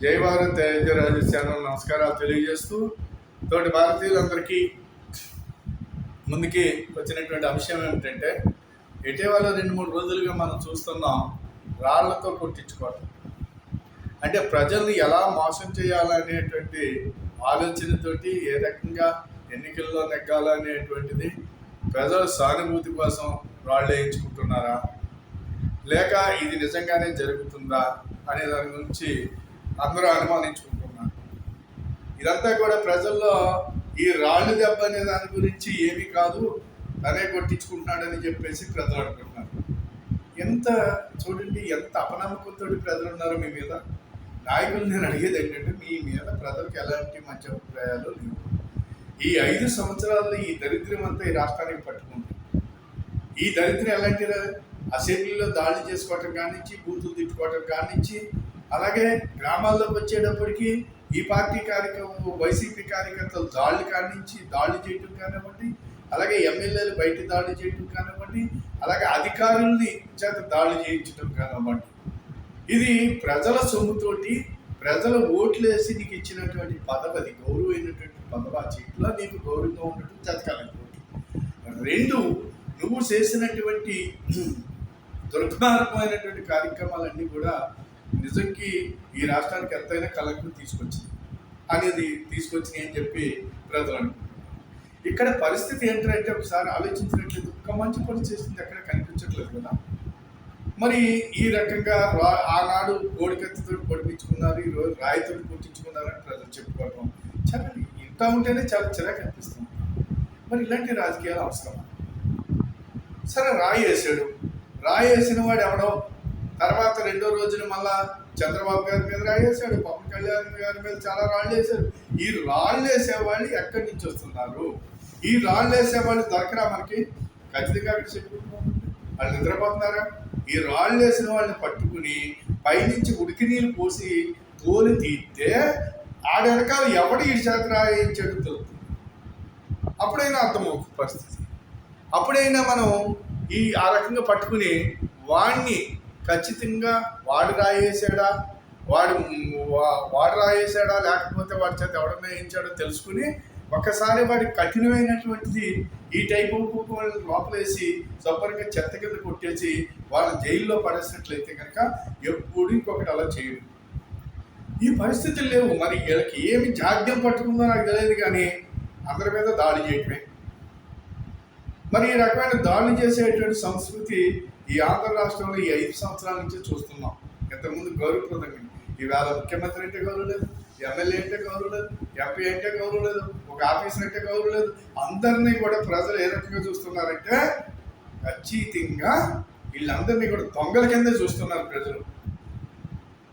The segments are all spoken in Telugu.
జయభారత్ తేజరాజు ఛానల్ నమస్కారాలు తెలియజేస్తూ తోటి భారతీయులందరికీ ముందుకి వచ్చినటువంటి అంశం ఏమిటంటే ఇటీవల రెండు మూడు రోజులుగా మనం చూస్తున్నాం రాళ్ళతో కొట్టించుకోవటం. అంటే ప్రజల్ని ఎలా మోసం చేయాలనేటువంటి ఆలోచనతోటి ఏ రకంగా ఎన్నికల్లో నెగ్గాలనేటువంటిది ప్రజల సానుభూతి కోసం రాళ్ళు వేయించుకుంటున్నారా లేక ఇది నిజంగానే జరుగుతుందా? అనే దాని గురించి అందరూ అనుమానించుకుంటున్నారు. ఇదంతా కూడా ప్రజల్లో ఈ రాళ్ళు దెబ్బ అనే దాని గురించి ఏమీ కాదు తనే కొట్టించుకుంటున్నాడని చెప్పేసి ప్రజలు అనుకుంటున్నారు ఎంత చూడండి ఎంత అపనమ్మకంతో ప్రజలు ఉన్నారు మీ మీద. నాయకులు నేను అడిగేది ఏంటంటే మీ మీద ప్రజలకు ఎలాంటి మంచి అభిప్రాయాలు లేవు. ఈ ఐదు సంవత్సరాల్లో ఈ దరిద్రం అంతా ఈ రాష్ట్రానికి పట్టుకుంది. ఈ దరిద్రం ఎలాంటి అసెంబ్లీలో దాడులు చేసుకోవటం కానించి బూతులు తిట్టుకోవటం కానించి అలాగే గ్రామాల్లోకి వచ్చేటప్పటికి ఈ పార్టీ కార్యక్రమం వైసీపీ కార్యకర్తలు దాడులు కానించి దాడులు చేయటం కానివ్వండి అలాగే ఎమ్మెల్యేలు బయట దాడులు చేయటం కానివ్వండి అలాగే అధికారుల్ని చేత దాడులు చేయించడం కానివ్వండి. ఇది ప్రజల సొమ్ముతోటి ప్రజల ఓట్లు వేసి నీకు ఇచ్చినటువంటి పదవి గౌరవమైనటువంటి పదవ చీట్లో నీకు గౌరవంగా ఉండటం జతకాలనుకోండి రెండు నువ్వు చేసినటువంటి దుర్మార్గమైనటువంటి కార్యక్రమాలన్నీ కూడా నిజంకి ఈ రాష్ట్రానికి ఎంతైనా కలంకం తీసుకొచ్చింది. అనేది తీసుకొచ్చింది అని చెప్పి ప్రజలు అనుకుంటున్నారు. ఇక్కడ పరిస్థితి ఏంటంటే ఒకసారి ఆలోచించినట్లయితే ఒక్క మంచి పని చేసింది అక్కడ కనిపించట్లేదు కదా. మరి ఈ రకంగా రా- ఆనాడు కోడికత్తితో పొడిపించుకున్నారు ఈ రోజు రాయితో కొట్టించుకున్నారని ప్రజలు చెప్పుకోవడం చాలా ఇంత ఉంటేనే చాలా చిరాకు అనిపిస్తుంది. మరి ఇలాంటి రాజకీయాలు అవసరం సరే రాయి వేసాడు. రాయి వేసిన వాడు ఎవడో? తర్వాత రెండో రోజున మళ్ళా చంద్రబాబు గారి మీద రాయేశాడు పవన్ కళ్యాణ్ గారి మీద చాలా రాళ్ళు వేశాడు ఈ రాళ్ళు వేసేవాళ్ళు ఎక్కడి నుంచి వస్తున్నారు? ఈ రాళ్ళు వేసేవాళ్ళు దొరకరా మనకి? ఖచ్చితంగా అక్కడ చెప్పుకుంటున్నాం వాళ్ళు నిద్రపోతున్నారా? ఈ రాళ్ళు వేసిన వాళ్ళని పట్టుకుని పైనుంచి ఉడికి నీళ్ళు పోసి తోలు తీస్తే ఆడ వెనకాల ఎవడు ఈ చేత రాయించాడు తెలుస్తుంది. అప్పుడైనా అర్థమవుతుంది పరిస్థితి. అప్పుడైనా మనం ఈ ఆ రకంగా పట్టుకుని వాణ్ణి ఖచ్చితంగా వాడు రాయేసాడా వాడు వా- వాడు రాయేసాడా లేకపోతే వాడి చేత ఎవడన్నా వేయించాడో తెలుసుకుని ఒకసారి వాడి కఠినమైనటువంటిది ఈ టైప్ ఆఫ్ వాళ్ళని లోపలేసి శుభ్రంగా చెత్త కింద కొట్టేసి వాళ్ళని జైల్లో పడేసినట్లయితే కనుక ఎప్పుడు ఇంకొకటి అలా చేయడు. ఈ పరిస్థితులు లేవు. మరి వీళ్ళకి ఏమి జాడ్యం పట్టుకుందో నాకు తెలియదు కానీ అందరి మీద దాడి చేయటమే. మరి ఈ రకమైన దాడులు చేసేటువంటి సంస్కృతి ఈ ఆంధ్ర రాష్ట్రంలో ఈ ఐదు సంవత్సరాల నుంచి చూస్తున్నాం. ఇంతకుముందు గౌరవప్రదంగా ఈవేళ ముఖ్యమంత్రి అంటే గౌరవం లేదు. ఎమ్మెల్యే అంటే గౌరవం లేదు. ఎంపీ అంటే గౌరవం లేదు. ఒక ఆఫీసర్ అంటే గౌరవం లేదు. అందరినీ కూడా ప్రజలు ఏ రకంగా చూస్తున్నారంటే ఖచ్చితంగా వీళ్ళందరినీ కూడా దొంగల కింద చూస్తున్నారు ప్రజలు.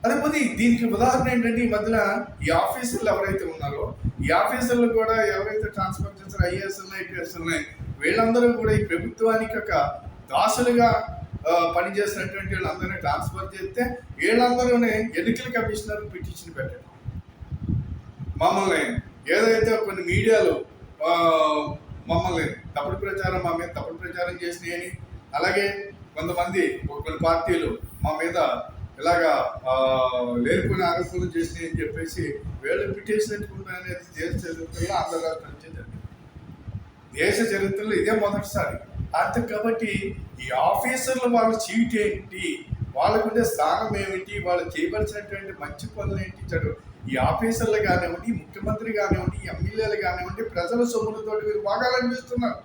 అదే దీనికి ఉదాహరణ ఏంటంటే ఈ మధ్యన ఈ ఆఫీసర్లు ఎవరైతే ఉన్నారో ఈ ఆఫీసర్లు కూడా ఎవరైతే ట్రాన్స్ఫర్ చేస్తారో ఐఏఎస్ ఐపీఎస్ ఉన్నాయి వీళ్ళందరూ కూడా ఈ ప్రభుత్వానికి ఒక దాసులుగా పనిచేసినటువంటి వాళ్ళందరినీ ట్రాన్స్ఫర్ చేస్తే వీళ్ళందరూనే ఎన్నికల కమిషనర్ పిటిషన్ పెట్టారు మమ్మల్ని ఏదైతే కొన్ని మీడియాలో మమ్మల్ని తప్పుడు ప్రచారం మా మీద తప్పుడు ప్రచారం చేసినాయని అలాగే కొంతమంది కొన్ని పార్టీలు మా మీద ఇలాగా ఆ, లేనిపోయిన ఆరోపణలు చేసినాయని చెప్పేసి వీళ్ళు పిటిషన్ ఎత్తుకుంటారు అనేది దేశ చరిత్రలో ఆంధ్ర రాష్ట్రం నుంచి జరిగింది దేశ చరిత్రలో ఇదే మొదటిసారి. అంతే కాబట్టి ఈ ఆఫీసర్లు వాళ్ళ చీట్ ఏంటి? వాళ్ళకుండే స్థానం ఏమిటి? వాళ్ళు చేయవలసినటువంటి మంచి పనులు ఏంటి? చెడు. ఈ ఆఫీసర్లు కానివ్వండి ముఖ్యమంత్రి కానివ్వండి ఎమ్మెల్యేలు కానివ్వండి ప్రజల సొమ్ములతోటి మీరు బాగాలనిపిస్తున్నారు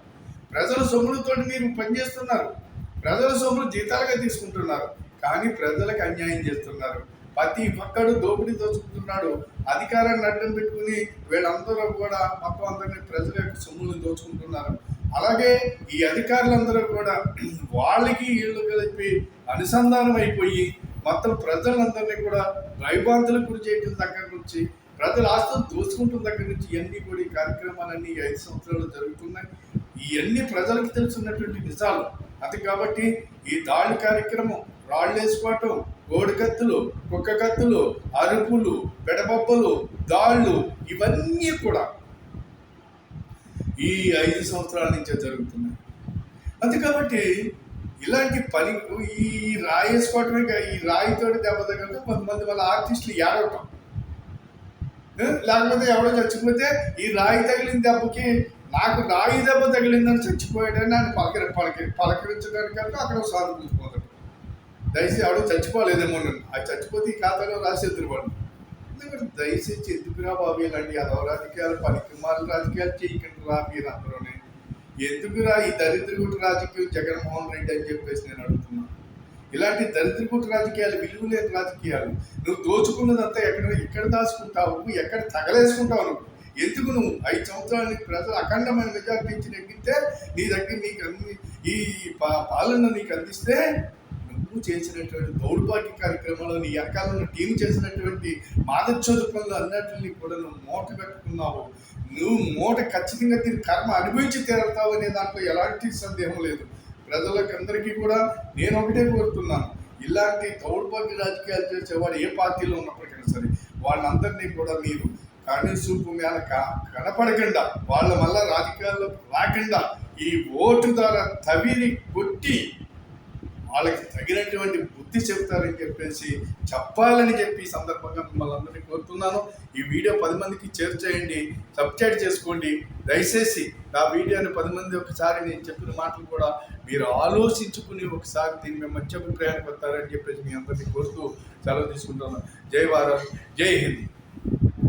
ప్రజల సొమ్ములతోటి మీరు పనిచేస్తున్నారు. ప్రజల సొమ్ములు జీతాలుగా తీసుకుంటున్నారు. కానీ ప్రజలకు అన్యాయం చేస్తున్నారు. ప్రతి ఒక్కడు దోపిడీ దోచుకుంటున్నాడు. అధికారాన్ని అడ్డం పెట్టుకుని వీళ్ళందరూ కూడా మొత్తం అందరినీ ప్రజల యొక్క సొమ్ములను దోచుకుంటున్నారు. అలాగే ఈ అధికారులందరూ కూడా వాళ్ళకి వీళ్ళు కలిపి అనుసంధానం అయిపోయి మొత్తం ప్రజలందరినీ కూడా భయభ్రాంతులకు గురి చేయడం దగ్గర నుంచి ప్రజల ఆస్తులు దోచుకుంటున్న దగ్గర నుంచి ఇవన్నీ కూడా ఈ కార్యక్రమాలన్నీ ఐదు సంవత్సరాలు జరుగుతున్నాయి. ఇవన్నీ ప్రజలకు తెలుసున్నటువంటి నిజాలు. అది కాబట్టి ఈ దాడి కార్యక్రమం రాళ్ళు వేసుకోవటం కోడికత్తులు కుక్క కత్తులు అరుపులు పెడబొబ్బలు దాళ్ళు ఇవన్నీ కూడా ఈ ఐదు సంవత్సరాల నుంచే జరుగుతున్నాయి. అంతే కాబట్టి ఇలాంటి పని ఈ రాయి వేసుకోవటమే ఈ రాయితోటి దెబ్బ తగ్గడం కొంతమంది వాళ్ళ ఆర్టిస్టులు ఏడవటం. లేకపోతే ఎవడో చచ్చిపోతే ఈ రాయి తగిలిన దెబ్బకి నాకు రాయి దెబ్బ తగిలిందని చచ్చిపోయాడని నన్ను పలకరి పలకరి పలకరించడానికి అక్కడ సానుభూతిపోతాడు దయచేసి ఎవడో చచ్చిపోలేదేమో నన్ను అది చచ్చిపోతే ఈ ఖాతాలో రాసేద్దరు వాడు ఎందుకంటే దయచేసి ఎందుకురా బాబు ఇలాంటి అదవ పనికి మాల రాజకీయాలు చేయకండి రా మీరు అందరూనే ఎందుకురా ఈ దరిద్రగుట్టు రాజకీయం జగన్మోహన్ రెడ్డి అని చెప్పేసి నేను అడుగుతున్నాను ఇలాంటి దరిద్రగుట్టు రాజకీయాలు విలువ లేని రాజకీయాలు నువ్వు దోచుకున్నదంతా ఎక్కడ ఎక్కడ దాచుకుంటావు? ఎక్కడ తగలేసుకుంటావు నువ్వు? ఎందుకు నువ్వు ఐదు సంవత్సరానికి ప్రజలు అఖండమైన మెజార్టీ ఇచ్చి నెగ్గితే నీ దగ్గర నీకు అన్ని ఈ పాలన నీకు అందిస్తే నువ్వు చేసినటువంటి దౌర్భాగ్య కార్యక్రమంలో నీ వెనకాల టీం చేసినటువంటి మాదచ్చోదు పనులు అన్నిటిని కూడా నువ్వు మూట కట్టుకున్నావు నువ్వు మూట ఖచ్చితంగా దీని కర్మ అనుభవించి తీరుతావు అనే దాంట్లో ఎలాంటి సందేహం లేదు. ప్రజలకందరికీ కూడా నేను ఒకటే కోరుతున్నాను. ఇలాంటి దౌర్భాగ్య రాజకీయాలు చేసేవాడు ఏ పార్టీలో ఉన్నప్పటికైనా సరే వాళ్ళందరినీ కూడా మీరు కళ్ళు చూపు మీద క- కనపడకుండా వాళ్ళ వల్ల రాజకీయాల్లో రాకుండా ఈ ఓటు ద్వారా తవిని కొట్టి వాళ్ళకి తగినటువంటి బుద్ధి చెప్తారని చెప్పేసి చెప్పాలని చెప్పి ఈ సందర్భంగా మిమ్మల్ని అందరినీ కోరుతున్నాను. ఈ వీడియో పది మందికి షేర్ చేయండి సబ్స్క్రైబ్ చేసుకోండి. దయచేసి నా వీడియోని పది మంది ఒకసారి నేను చెప్పిన మాటలు కూడా మీరు ఆలోచించుకుని ఒకసారి దీన్ని మేము మంచి అభిప్రాయానికి వస్తారని చెప్పేసి మీ అందరినీ కోరుతూ సెలవు తీసుకుంటున్నాను. జై భారత్ జై హింద్.